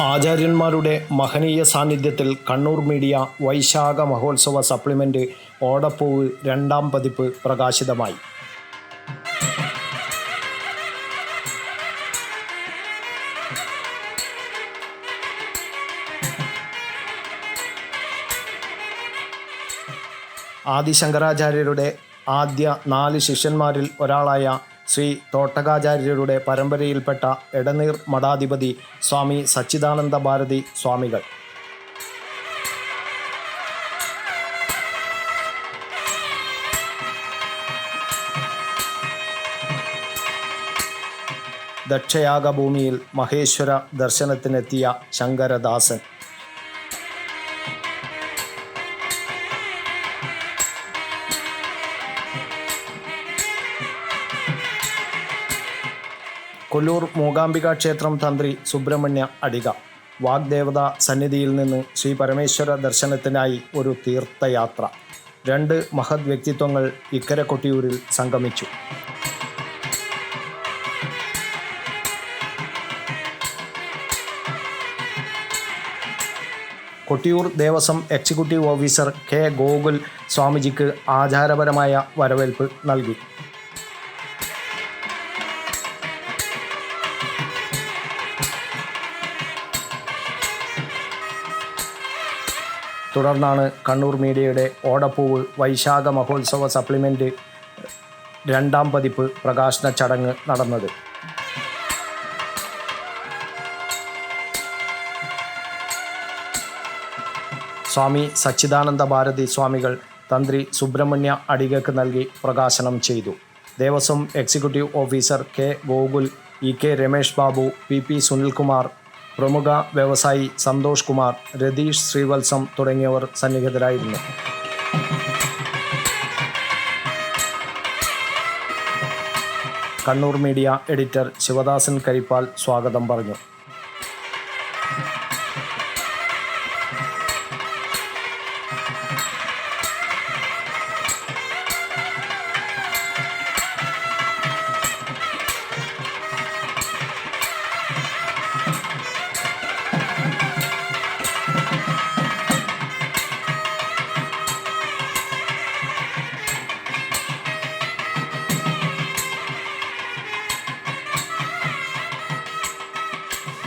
ആചാര്യന്മാരുടെ മഹനീയ സാന്നിധ്യത്തിൽ കണ്ണൂർ മീഡിയ വൈശാഖ മഹോത്സവ സപ്ലിമെന്റ് ഓടപ്പൂവ് രണ്ടാം പതിപ്പ് പ്രകാശിതമായി. ആദിശങ്കരാചാര്യരുടെ ആദ്യ നാല് ശിഷ്യന്മാരിൽ ഒരാളായ ശ്രീ തോട്ടകാചാര്യരുടെ പരമ്പരയിൽപ്പെട്ട എടനീർ മഠാധിപതി സ്വാമി സച്ചിദാനന്ദ ഭാരതി സ്വാമികൾ. ദക്ഷയാഗഭൂമിയിൽ മഹേശ്വര ദർശനത്തിനെത്തിയ ശങ്കരദാസൻ. കൊല്ലൂർ മൂകാംബിക ക്ഷേത്രം തന്ത്രി സുബ്രഹ്മണ്യ അടിക. വാഗ്ദേവത സന്നിധിയിൽ നിന്ന് ശ്രീ പരമേശ്വര ദർശനത്തിനായി ഒരു തീർത്ഥയാത്ര. രണ്ട് മഹത് വ്യക്തിത്വങ്ങൾ ഇക്കര കൊട്ടിയൂരിൽ സംഗമിച്ചു. Kottiyoor Devaswom executive officer K Gokul സ്വാമിജിക്ക് ആചാരപരമായ വരവേൽപ്പ് നൽകി. തുടർന്നാണ് കണ്ണൂർ മീഡിയയുടെ ഓടപ്പൂവ് വൈശാഖ മഹോത്സവ സപ്ലിമെന്റ് രണ്ടാം പതിപ്പ് പ്രകാശന ചടങ്ങ് നടന്നത്. സ്വാമി സച്ചിദാനന്ദ ഭാരതി സ്വാമികൾ തന്ത്രി സുബ്രഹ്മണ്യ അടികക്ക് നൽകി പ്രകാശനം ചെയ്തു. Devaswom executive officer K Gokul E K Ramesh Babu P P Sunilkumar പ്രമുഖ വ്യവസായി സന്തോഷ് കുമാർ രതീഷ് ശ്രീവത്സം തുടങ്ങിയവർ സന്നിഹിതരായിരുന്നു. കണ്ണൂർ മീഡിയ എഡിറ്റർ ശിവദാസൻ കരിപ്പാൽ സ്വാഗതം പറഞ്ഞു.